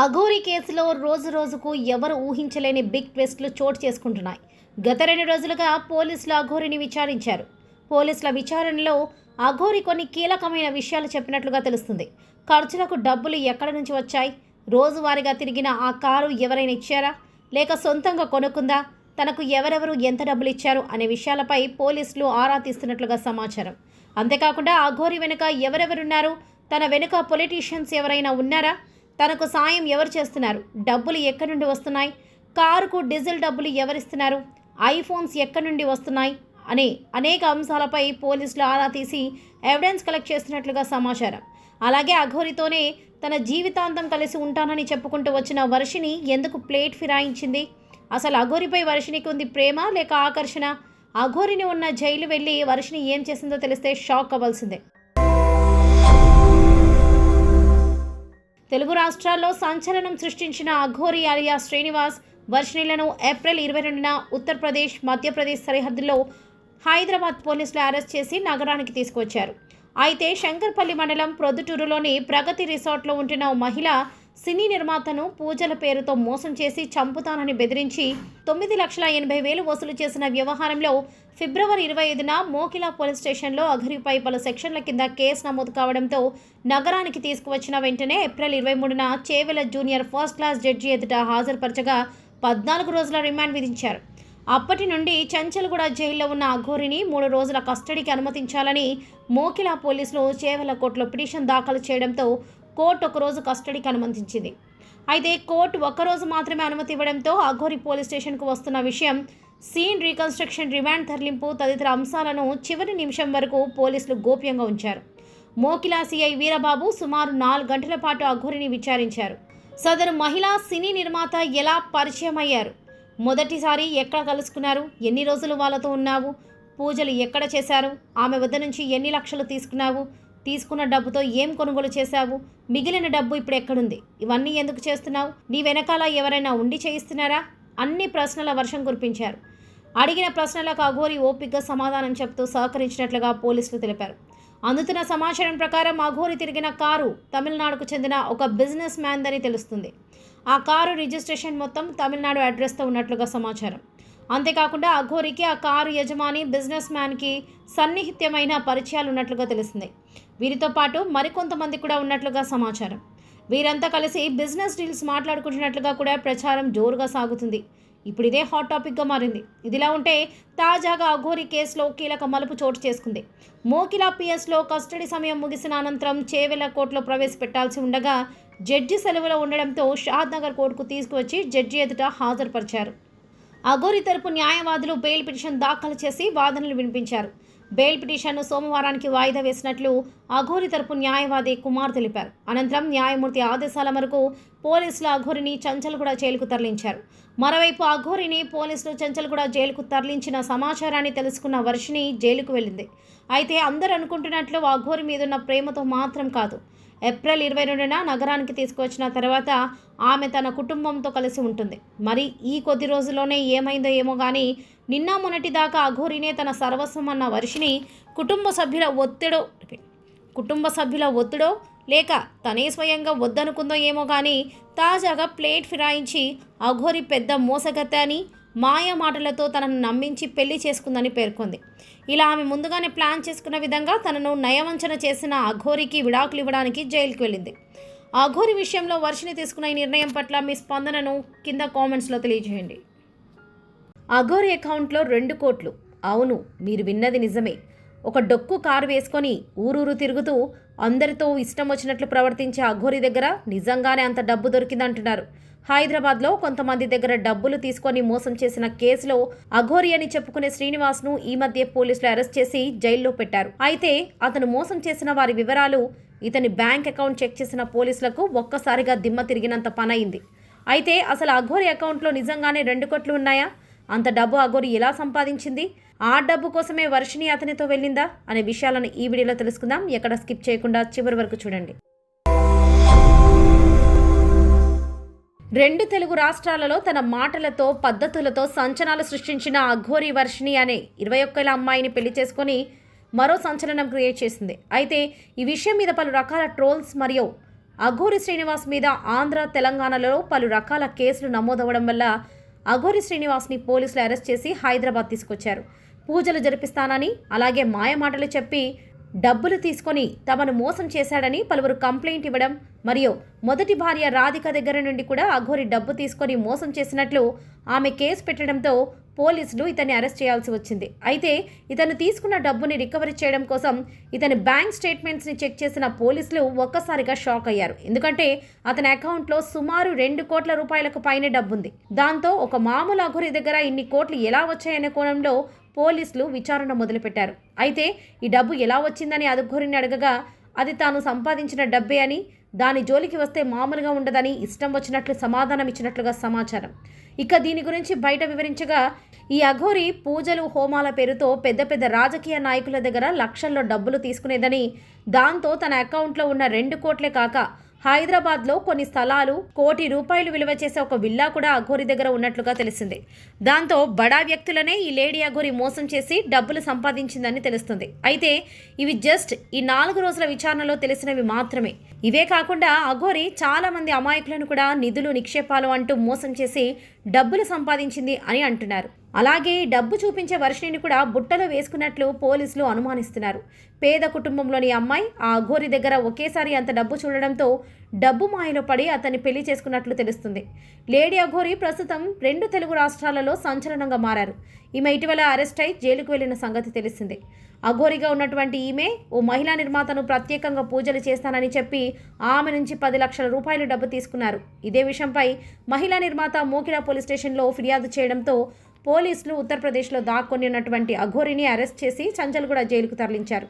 అఘోరి కేసులో రోజు రోజుకు ఎవరు ఊహించలేని బిగ్ ట్విస్ట్లు చోటు చేసుకుంటున్నాయి. గత రెండు రోజులుగా పోలీసులు అఘోరిని విచారించారు. పోలీసుల విచారణలో అఘోరి కొన్ని కీలకమైన విషయాలు చెప్పినట్లుగా తెలుస్తుంది. ఖర్చులకు డబ్బులు ఎక్కడి నుంచి వచ్చాయి? రోజువారీగా తిరిగిన ఆ కారు ఎవరైనా ఇచ్చారా? లేక సొంతంగా కొనుక్కుందా? తనకు ఎవరెవరు ఎంత డబ్బులు ఇచ్చారు? అనే విషయాలపై పోలీసులు ఆరా తీస్తున్నట్లుగా సమాచారం. అంతేకాకుండా అఘోరి వెనుక ఎవరెవరున్నారు? తన వెనుక పొలిటీషియన్స్ ఎవరైనా ఉన్నారా? తనకు సాయం ఎవరు చేస్తున్నారు? డబ్బులు ఎక్కడి నుండి వస్తున్నాయి? కారుకు డీజిల్ డబ్బులు ఎవరిస్తున్నారు? ఐఫోన్స్ ఎక్కడి నుండి వస్తున్నాయి? అనే అనేక అంశాలపై పోలీసులు ఆరా తీసి ఎవిడెన్స్ కలెక్ట్ చేస్తున్నట్లుగా సమాచారం. అలాగే అఘోరితోనే తన జీవితాంతం కలిసి ఉంటానని చెప్పుకుంటూ వచ్చిన వర్షిని ఎందుకు ప్లేట్ ఫిరాయించింది? అసలు అఘోరిపై వర్షినికి ఉంది ప్రేమ లేక ఆకర్షణ? అఘోరిని ఉన్న జైలు వెళ్ళి వర్షిని ఏం చేసిందో తెలిస్తే షాక్ అవ్వాల్సిందే. తెలుగు రాష్ట్రాల్లో సంచలనం సృష్టించిన అఘోరి అలియా శ్రీనివాస్ వర్షిణీలను ఏప్రిల్ ఇరవై రెండున ఉత్తరప్రదేశ్ మధ్యప్రదేశ్ సరిహద్దులో హైదరాబాద్ పోలీసులు అరెస్ట్ చేసి నగరానికి తీసుకొచ్చారు అయితే శంకర్పల్లి మండలం ప్రొద్దుటూరులోని ప్రగతి రిసార్ట్లో ఉంటున్న ఓ మహిళ సినీ నిర్మాతను పూజల పేరుతో మోసం చేసి చంపుతానని బెదిరించి తొమ్మిది లక్షల ఎనభై వేలు వసూలు చేసిన వ్యవహారంలో ఫిబ్రవరి ఇరవై ఐదున మోకిలా పోలీస్ స్టేషన్లో అఘరిపై పలు సెక్షన్ల కింద కేసు నమోదు కావడంతో నగరానికి తీసుకువచ్చిన వెంటనే ఏప్రిల్ ఇరవై మూడున Chevella junior first class judge ఎదుట హాజరుపరచగా పద్నాలుగు రోజుల రిమాండ్ విధించారు. అప్పటి నుండి చంచల్గూడ జైల్లో ఉన్న అఘోరిని మూడు రోజుల కస్టడీకి అనుమతించాలని మోకిలా పోలీసులు చేవెల కోర్టులో పిటిషన్ దాఖలు చేయడంతో కోర్టు ఒకరోజు కస్టడీకి అనుమతించింది. అయితే కోర్టు ఒక్కరోజు మాత్రమే అనుమతి ఇవ్వడంతో అఘోరి పోలీస్ స్టేషన్కు వస్తున్న విషయం సీన్ రీకన్స్ట్రక్షన్ రిమాండ్ తరలింపు తదితర అంశాలను చివరి నిమిషం వరకు పోలీసులు గోప్యంగా ఉంచారు. మోకిలా సిఐ వీరబాబు సుమారు నాలుగు గంటల పాటు అఘోరిని విచారించారు. సదరు మహిళా సినీ నిర్మాత ఎలా పరిచయం అయ్యారు? మొదటిసారి ఎక్కడ కలుసుకున్నారు? ఎన్ని రోజులు వాళ్ళతో ఉన్నావు? పూజలు ఎక్కడ చేశారు? ఆమె వద్ద నుంచి ఎన్ని లక్షలు తీసుకున్నావు? తీసుకున్న డబ్బుతో ఏం కొనుగోలు చేశావు? మిగిలిన డబ్బు ఇప్పుడు ఎక్కడుంది? ఇవన్నీ ఎందుకు చేస్తున్నావు? నీ వెనకాల ఎవరైనా ఉండి చేయిస్తున్నారా? అన్ని ప్రశ్నల వర్షం కురిపించారు. అడిగిన ప్రశ్నలకు అఘోరి ఓపిగ్గా సమాధానం చెప్తూ సహకరించినట్లుగా పోలీసులు తెలిపారు. అందుతున్న సమాచారం ప్రకారం అఘోరి తిరిగిన కారు తమిళనాడుకు చెందిన ఒక బిజినెస్ మ్యాన్దని తెలుస్తుంది. ఆ కారు రిజిస్ట్రేషన్ మొత్తం తమిళనాడు అడ్రస్తో ఉన్నట్లుగా సమాచారం. అంతేకాకుండా అఘోరికి ఆ కారు యజమాని బిజినెస్ మ్యాన్కి సన్నిహిత్యమైన పరిచయాలు ఉన్నట్లుగా తెలిసింది వీరితో పాటు మరికొంతమంది కూడా ఉన్నట్లుగా సమాచారం. వీరంతా కలిసి బిజినెస్ డీల్స్ మాట్లాడుకుంటున్నట్లుగా కూడా ప్రచారం జోరుగా సాగుతుంది. ఇప్పుడు ఇదే హాట్ టాపిక్గా మారింది. ఇదిలా ఉంటే తాజాగా అఘోరి కేసులో కీలక మలుపు చోటు చేసుకుంది. మోకిలా పిఎస్లో కస్టడీ సమయం ముగిసిన అనంతరం చేవెల కోర్టులో ప్రవేశపెట్టాల్సి ఉండగా జడ్జి సెలవులో ఉండడంతో షాద్నగర్ కోర్టుకు తీసుకువచ్చి జడ్జి ఎదుట హాజరుపరిచారు. అఘోరి తరపు న్యాయవాదులు బెయిల్ పిటిషన్ దాఖలు చేసి వాదనలు వినిపించారు. బెయిల్ పిటిషన్ను సోమవారానికి వాయిదా వేసినట్లు అఘోరి తరపు న్యాయవాది కుమార్ తెలిపారు. అనంతరం న్యాయమూర్తి ఆదేశాల మేరకు పోలీసులు అఘోరిని చంచల్గూడ జైలుకు తరలించారు. మరోవైపు అఘోరిని పోలీసులు చంచల్గూడ జైలుకు తరలించిన సమాచారాన్ని తెలుసుకున్న వర్షిని జైలుకు వెళ్ళింది. అయితే అందరూ అనుకుంటున్నట్లు అఘోరి మీదున్న ప్రేమతో మాత్రం కాదు. ఏప్రిల్ ఇరవై రెండున నగరానికి తీసుకువచ్చిన తర్వాత ఆమె తన కుటుంబంతో కలిసి ఉంటుంది. మరి ఈ కొద్ది రోజుల్లోనే ఏమైందో ఏమో కానీ నిన్న మొన్నటి దాకా అఘోరినే తన సర్వస్వం అన్న వర్షిని కుటుంబ సభ్యుల ఒత్తిడో కుటుంబ సభ్యుల ఒత్తిడో లేక తనే స్వయంగా వద్దనుకుందో ఏమో కానీ తాజాగా ప్లేట్ ఫిరాయించి అఘోరి పెద్ద మోసగత్త అని మాయ మాటలతో తనను నమ్మించి పెళ్ళి చేసుకుందని పేర్కొంది. ఇలా ఆమె ముందుగానే ప్లాన్ చేసుకున్న విధంగా తనను నయవంచన చేసిన అఘోరికి విడాకులు ఇవ్వడానికి జైలుకి వెళ్ళింది. అఘోరి విషయంలో వర్షిని తీసుకున్న ఈ నిర్ణయం పట్ల మీ స్పందనను కింద కామెంట్స్లో తెలియజేయండి. అఘోరి అకౌంట్లో రెండు కోట్లు. అవును మీరు విన్నది నిజమే. ఒక డొక్కు కారు వేసుకొని ఊరూరు తిరుగుతూ అందరితో ఇష్టం వచ్చినట్లు ప్రవర్తించే అఘోరి దగ్గర నిజంగానే అంత డబ్బు దొరికిందంటున్నారు. హైదరాబాద్లో కొంతమంది దగ్గర డబ్బులు తీసుకొని మోసం చేసిన కేసులో అఘోరి అని చెప్పుకునే శ్రీనివాస్ను ఈ మధ్య పోలీసులు అరెస్ట్ చేసి జైల్లో పెట్టారు. అయితే అతను మోసం చేసిన వారి వివరాలు ఇతని బ్యాంక్ అకౌంట్ చెక్ చేసిన పోలీసులకు ఒక్కసారిగా దిమ్మ తిరిగినంత పనయింది అయితే అసలు అఘోరి అకౌంట్లో నిజంగానే రెండు కోట్లు ఉన్నాయా? అంత డబ్బు అఘోరి ఎలా సంపాదించింది? ఆ డబ్బు కోసమే వర్షిని అతనితో వెళ్ళిందా? అనే విషయాలను ఈ వీడియోలో తెలుసుకుందాం. ఎక్కడ స్కిప్ చేయకుండా చివరి వరకు చూడండి. రెండు తెలుగు రాష్ట్రాలలో తన మాటలతో పద్ధతులతో సంచనాలు సృష్టించిన అఘోరి వర్షిణి అనే ఇరవై ఒక్కేళ్ళ అమ్మాయిని పెళ్ళి చేసుకొని మరో సంచలనం క్రియేట్ చేసింది. అయితే ఈ విషయం మీద పలు రకాల ట్రోల్స్ మరియు అఘోరి శ్రీనివాస్ మీద ఆంధ్ర తెలంగాణలో పలు రకాల కేసులు నమోదవడం వల్ల అఘోరి శ్రీనివాస్ని పోలీసులు అరెస్ట్ చేసి హైదరాబాద్ తీసుకొచ్చారు. పూజలు జరిపిస్తానని అలాగే మాయమాటలు చెప్పి డబ్బులు తీసుకొని తమను మోసం చేశాడని పలువురు కంప్లైంట్ ఇవ్వడం మరియు మొదటి భార్య రాధిక దగ్గర నుండి కూడా అఘోరి డబ్బు తీసుకొని మోసం చేసినట్లు ఆమె కేసు పెట్టడంతో పోలీసులు ఇతన్ని అరెస్ట్ చేయాల్సి వచ్చింది. అయితే ఇతను తీసుకున్న డబ్బుని రికవరీ చేయడం కోసం ఇతని బ్యాంక్ స్టేట్మెంట్స్ని చెక్ చేసిన పోలీసులు ఒక్కసారిగా షాక్ అయ్యారు. ఎందుకంటే అతని అకౌంట్లో సుమారు రెండు కోట్ల రూపాయలకు పైనే డబ్బుంది. దాంతో ఒక మామూలు అఘోరి దగ్గర ఇన్ని కోట్లు ఎలా వచ్చాయనే కోణంలో పోలీసులు విచారణ మొదలుపెట్టారు. అయితే ఈ డబ్బు ఎలా వచ్చిందని అదుఘోరిని అడగగా అది తాను సంపాదించిన డబ్బే అని దాని జోలికి వస్తే మామూలుగా ఉండదని ఇష్టం వచ్చినట్లు సమాధానం ఇచ్చినట్లుగా సమాచారం. ఇక దీని గురించి బయట వివరించగా ఈ అఘోరి పూజలు హోమాల పేరుతో పెద్ద పెద్ద రాజకీయ నాయకుల దగ్గర లక్షల్లో డబ్బులు తీసుకునేదని దాంతో తన అకౌంట్లో ఉన్న రెండు కోట్లే కాక హైదరాబాద్లో కొన్ని స్థలాలు కోటి రూపాయలు విలువ చేసే ఒక విల్లా కూడా అఘోరి దగ్గర ఉన్నట్లుగా తెలిసింది. దాంతో బడా వ్యక్తులనే ఈ లేడీ అఘోరి మోసం చేసి డబ్బులు సంపాదించిందని తెలుస్తుంది. అయితే ఇవి జస్ట్ ఈ నాలుగు రోజుల విచారణలో తెలిసినవి మాత్రమే. ఇవే కాకుండా అఘోరి చాలా మంది అమాయకులను కూడా నిధులు నిక్షేపాలు అంటూ మోసం చేసి డబ్బులు సంపాదించింది అని అంటున్నారు. అలాగే డబ్బు చూపించే వర్షిణిని కూడా బుట్టలో వేసుకున్నట్లు పోలీసులు అనుమానిస్తున్నారు. పేద కుటుంబంలోని అమ్మాయి ఆ అఘోరి దగ్గర ఒకేసారి అంత డబ్బు చూడడంతో డబ్బు మాయలో పడి అతన్ని పెళ్ళి చేసుకున్నట్లు తెలుస్తుంది. లేడీ అఘోరి ప్రస్తుతం రెండు తెలుగు రాష్ట్రాలలో సంచలనంగా మారారు. ఈమె ఇటీవల అరెస్ట్ అయి జైలుకు వెళ్ళిన సంగతి తెలిసిందే. అఘోరిగా ఉన్నటువంటి ఈమె ఓ మహిళా నిర్మాతను ప్రత్యేకంగా పూజలు చేస్తానని చెప్పి ఆమె నుంచి పది లక్షల రూపాయలు డబ్బు తీసుకున్నారు. ఇదే విషయంపై మహిళా నిర్మాత మోకిలా పోలీస్ స్టేషన్లో ఫిర్యాదు చేయడంతో పోలీసులు ఉత్తరప్రదేశ్లో దాక్కొని ఉన్నటువంటి అఘోరిని అరెస్ట్ చేసి చంచల్గూడ జైలుకు తరలించారు.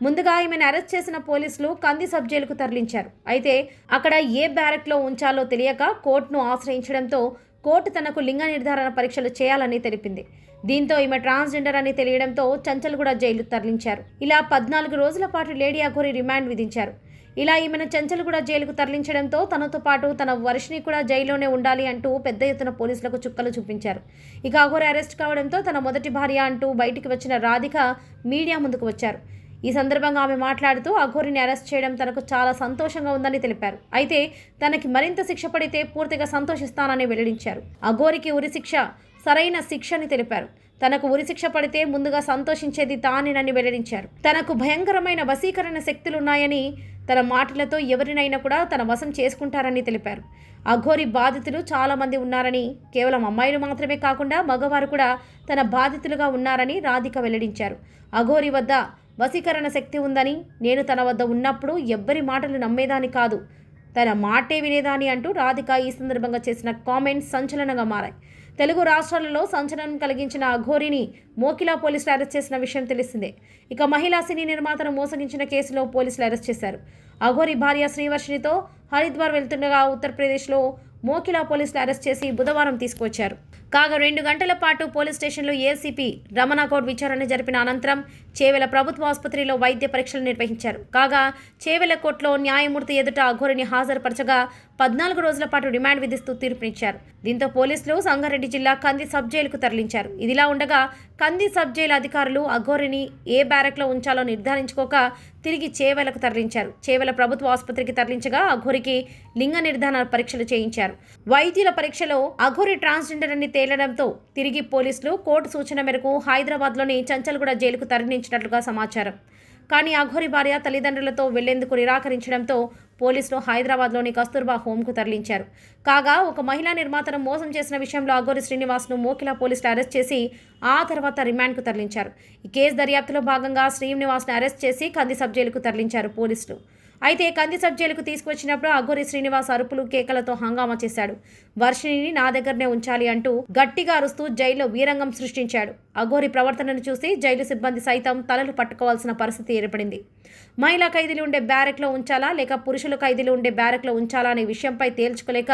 ముందుగా ఈమెను అరెస్ట్ చేసిన పోలీసులు కంది సబ్ జైలుకు తరలించారు. అయితే అక్కడ ఏ బ్యారెక్లో ఉంచాలో తెలియక కోర్టును ఆశ్రయించడంతో కోర్టు తనకు లింగ నిర్ధారణ పరీక్షలు చేయాలని తెలిపింది. దీంతో ఈమె ట్రాన్స్జెండర్ అని తెలియడంతో చంచల్గూడ జైలు తరలించారు. ఇలా పద్నాలుగు రోజుల పాటు లేడీ అఘోరి రిమాండ్ విధించారు. ఇలా ఈమెను చంచల్గూడ జైలుకు తరలించడంతో తనతో పాటు తన వర్షిని కూడా జైల్లోనే ఉండాలి అంటూ పెద్ద ఎత్తున పోలీసులకు చుక్కలు చూపించారు. ఇక అఘోరి అరెస్ట్ కావడంతో తన మొదటి భార్య అంటూ బయటికి వచ్చిన రాధిక మీడియా ముందుకు వచ్చారు. ఈ సందర్భంగా ఆమె మాట్లాడుతూ అఘోరిని అరెస్ట్ చేయడం తనకు చాలా సంతోషంగా ఉందని తెలిపారు. అయితే తనకి మరింత శిక్ష పడితే పూర్తిగా సంతోషిస్తానని వెల్లడించారు. అఘోరికి ఉరిశిక్ష సరైన శిక్ష అని తెలిపారు. తనకు ఉరిశిక్ష పడితే ముందుగా సంతోషించేది తానేనని వెల్లడించారు. తనకు భయంకరమైన వశీకరణ శక్తులున్నాయని తన మాటలతో ఎవరినైనా కూడా తన వశం చేసుకుంటారని తెలిపారు. అఘోరి బాధితులు చాలామంది ఉన్నారని కేవలం అమ్మాయిలు మాత్రమే కాకుండా మగవారు కూడా తన బాధితులుగా ఉన్నారని రాధిక వెల్లడించారు. అఘోరి వద్ద వశీకరణ శక్తి ఉందని నేను తన వద్ద ఉన్నప్పుడు ఎవ్వరి మాటలు నమ్మేదాని కాదు. తన మాటే వినేదాని అంటూ రాధిక ఈ సందర్భంగా చేసిన కామెంట్స్ సంచలనంగా మారాయి. తెలుగు రాష్ట్రాలలో సంచలనం కలిగించిన అఘోరిని మోకిలా పోలీసులు అరెస్ట్ చేసిన విషయం తెలిసిందే. ఇక మహిళా సినీ నిర్మాతను మోసగించిన కేసులో పోలీసులు అరెస్ట్ చేశారు. అఘోరి భార్య శ్రీవర్షినితో హరిద్వార్ వెళ్తుండగా ఉత్తరప్రదేశ్లో మోకిలా పోలీసులు అరెస్ట్ చేసి బుధవారం తీసుకొచ్చారు కాగా రెండు గంటల పాటు పోలీస్ స్టేషన్లో ఏసీపీ రమణాగౌడ్ విచారణ జరిపిన అనంతరం చేవెల ప్రభుత్వ ఆసుపత్రిలో వైద్య పరీక్షలు నిర్వహించారు. కాగా చేవెల కోర్టులో న్యాయమూర్తి ఎదుట అఘోరిని హాజరుపరచగా పద్నాలుగు రోజుల పాటు రిమాండ్ విధిస్తూ తీర్పునిచ్చారు. దీంతో పోలీసులు సంగారెడ్డి జిల్లా కంది సబ్ జైలుకు తరలించారు. ఇదిలా ఉండగా కంది సబ్ జైలు అధికారులు అఘోరిని ఏ బ్యారెక్లో ఉంచాలో నిర్ధారించుకోక తిరిగి చేవెలకు తరలించారు. చేవెల ప్రభుత్వ ఆసుపత్రికి తరలించగా అఘోరికి లింగ నిర్ధారణ పరీక్షలు చేయించారు. వైద్యుల పరీక్షలో అఘోరి ట్రాన్స్జెండర్ అని తేలడంతో తిరిగి పోలీసులు కోర్టు సూచన మేరకు హైదరాబాద్లోని చంచల్గూడ జైలుకు తరలించినట్లుగా సమాచారం. కానీ అఘోరి భార్య తల్లిదండ్రులతో వెళ్ళేందుకు నిరాకరించడంతో పోలీసులు హైదరాబాద్లోని కస్తూర్బా హోంకు తరలించారు. కాగా ఒక మహిళా నిర్మాతను మోసం చేసిన విషయంలో అఘోరి శ్రీనివాస్ను మోకిలా పోలీసులు అరెస్ట్ చేసి ఆ తర్వాత రిమాండ్కు తరలించారు. ఈ కేసు దర్యాప్తులో భాగంగా శ్రీనివాస్ను అరెస్ట్ చేసి కంది సబ్ జైలుకు తరలించారు పోలీసులు. అయితే కంది సబ్ జైలుకు తీసుకొచ్చినప్పుడు అఘోరి శ్రీనివాస్ అరుపులు కేకలతో హంగామా చేశాడు. వర్షిణిని నా దగ్గరనే ఉంచాలి అంటూ గట్టిగా అరుస్తూ జైల్లో వీరంగం సృష్టించాడు. అఘోరి ప్రవర్తనను చూసి జైలు సిబ్బంది సైతం తలలు పట్టుకోవాల్సిన పరిస్థితి ఏర్పడింది. మహిళా ఖైదీలు ఉండే బ్యారెక్లో ఉంచాలా లేక పురుషుల ఖైదీలు ఉండే బ్యారెక్లో ఉంచాలా అనే విషయంపై తేల్చుకోలేక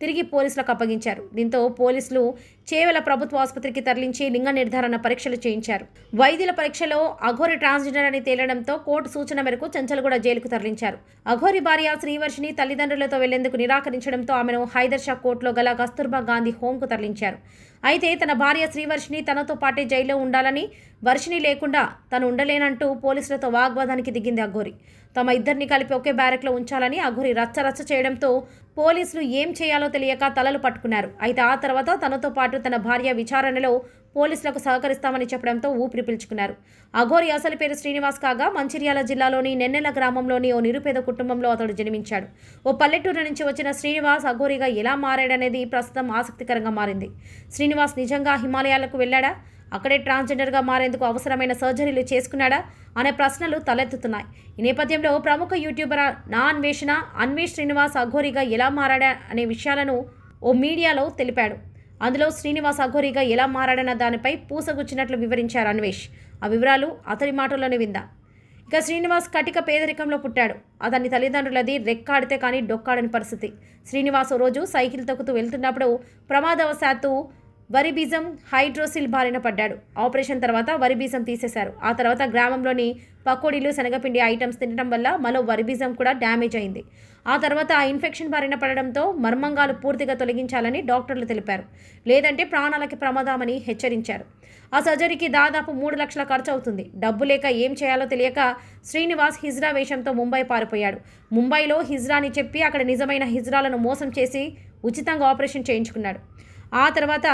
తిరిగి పోలీసులకు అప్పగించారు. దీంతో పోలీసులు చేవెల ప్రభుత్వ ఆసుపత్రికి తరలించి లింగ నిర్ధారణ పరీక్షలు చేయించారు. వైద్యుల పరీక్షలో అఘోరి ట్రాన్స్జెండర్ అని తేలడంతో కోర్టు సూచన మేరకు చంచల్గూడ జైలుకు తరలించారు. అఘోరి భార్య శ్రీవర్షిని తల్లిదండ్రులతో వెళ్ళేందుకు నిరాకరించడంతో ఆమెను హైదర్ షా కోర్టులో గల కస్తూర్బా గాంధీ హోంకు తరలించారు. అయితే తన భార్య శ్రీవర్షిని తనతో పాటే జైల్లో ఉండాలని వర్షిని లేకుండా తను ఉండలేనంటూ పోలీసులతో వాగ్వాదానికి దిగింది అఘోరి. తమ ఇద్దరిని కలిపి ఒకే బ్యారెక్లో ఉంచాలని అఘోరి రచ్చరచ్చ చేయడంతో పోలీసులు ఏం చేయాలో తెలియక తలలు పట్టుకున్నారు. అయితే ఆ తర్వాత తనతో పాటు తన భార్య విచారణలో పోలీసులకు సహకరిస్తామని చెప్పడంతో ఊపిరి పీల్చుకున్నారు. అఘోరి అసలు పేరు శ్రీనివాస్ కాగా మంచిర్యాల జిల్లాలోని నెన్నెల గ్రామంలోని ఓ నిరుపేద కుటుంబంలో అతడు జన్మించాడు. ఓ పల్లెటూరు నుంచి వచ్చిన శ్రీనివాస్ అఘోరిగా ఎలా మారాడనేది ప్రస్తుతం ఆసక్తికరంగా మారింది. శ్రీనివాస్ నిజంగా హిమాలయాలకు వెళ్ళాడా? అక్కడే ట్రాన్స్జెండర్గా మారేందుకు అవసరమైన సర్జరీలు చేసుకున్నాడా? అనే ప్రశ్నలు తలెత్తుతున్నాయి. ఈ నేపథ్యంలో ప్రముఖ యూట్యూబర్ నా అన్వేషణ అన్వేష్ శ్రీనివాస్ అఘోరిగా ఎలా మారాడా అనే విషయాలను ఓ మీడియాలో తెలిపాడు. అందులో శ్రీనివాస్ అఘోరిగా ఎలా మారాడన్న దానిపై పూసగుచ్చినట్లు వివరించారు అన్వేష్. ఆ వివరాలు అతడి మాటల్లోనే విందాం. ఇక శ్రీనివాస్ కటిక పేదరికంలో పుట్టాడు. అతని తల్లిదండ్రులది రెక్కాడితే కానీ డొక్కాడని పరిస్థితి. శ్రీనివాస్ ఓ రోజు సైకిల్ తొక్కుతూ వెళ్తున్నప్పుడు ప్రమాదవశాత్తు వరి బీజం హైడ్రోసిల్ బారిన పడ్డాడు. ఆపరేషన్ తర్వాత వరి బీజం తీసేశారు. ఆ తర్వాత గ్రామంలోని పకోడీలు శనగపిండి ఐటమ్స్ తినడం వల్ల మరో వరి బీజం కూడా డ్యామేజ్ అయింది. ఆ తర్వాత ఆ ఇన్ఫెక్షన్ బారిన పడడంతో మర్మంగాలు పూర్తిగా తొలగించాలని డాక్టర్లు తెలిపారు. లేదంటే ప్రాణాలకి ప్రమాదమని హెచ్చరించారు. ఆ సర్జరీకి దాదాపు మూడు లక్షల ఖర్చు అవుతుంది. డబ్బు లేక ఏం చేయాలో తెలియక శ్రీనివాస్ హిజ్రా వేషంతో ముంబై పారిపోయాడు. ముంబైలో హిజ్రాని చెప్పి అక్కడ నిజమైన హిజ్రాలను మోసం చేసి ఉచితంగా ఆపరేషన్ చేయించుకున్నాడు. ఆ తర్వాత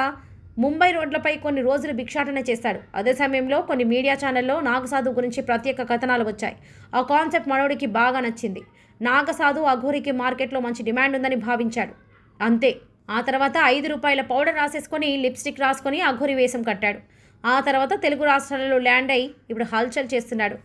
ముంబై రోడ్లపై కొన్ని రోజులు భిక్షాటన చేశాడు. అదే సమయంలో కొన్ని మీడియా ఛానల్లో నాగసాధు గురించి ప్రత్యేక కథనాలు వచ్చాయి. ఆ కాన్సెప్ట్ మనోడికి బాగా నచ్చింది. నాగసాధు అఘోరికి మార్కెట్లో మంచి డిమాండ్ ఉందని భావించాడు. అంతే. ఆ తర్వాత ఐదు రూపాయల పౌడర్ రాసేసుకొని లిప్స్టిక్ రాసుకొని అఘోరి వేషం కట్టాడు. ఆ తర్వాత తెలుగు రాష్ట్రాలలో ల్యాండ్ అయి ఇప్పుడు హల్చల్ చేస్తున్నాడు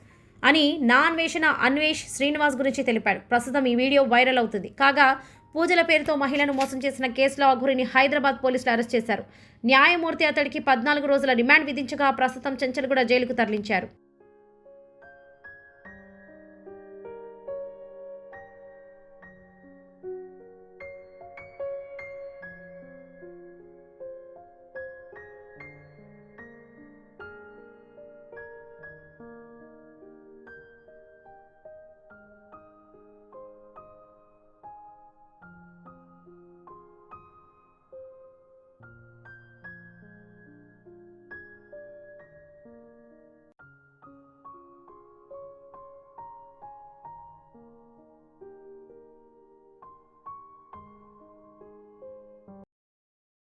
అని నా అన్వేషణ అన్వేష్ శ్రీనివాస్ గురించి తెలిపాడు. ప్రస్తుతం ఈ వీడియో వైరల్ అవుతుంది. కాగా పూజల పేరుతో మహిళను మోసం చేసిన కేసులో అఘోరిని హైదరాబాద్ పోలీసులు అరెస్ట్ చేశారు. న్యాయమూర్తి అతడికి పద్నాలుగు రోజుల రిమాండ్ విధించగా ప్రస్తుతం చెంచల్గూడ జైలుకు తరలించారు.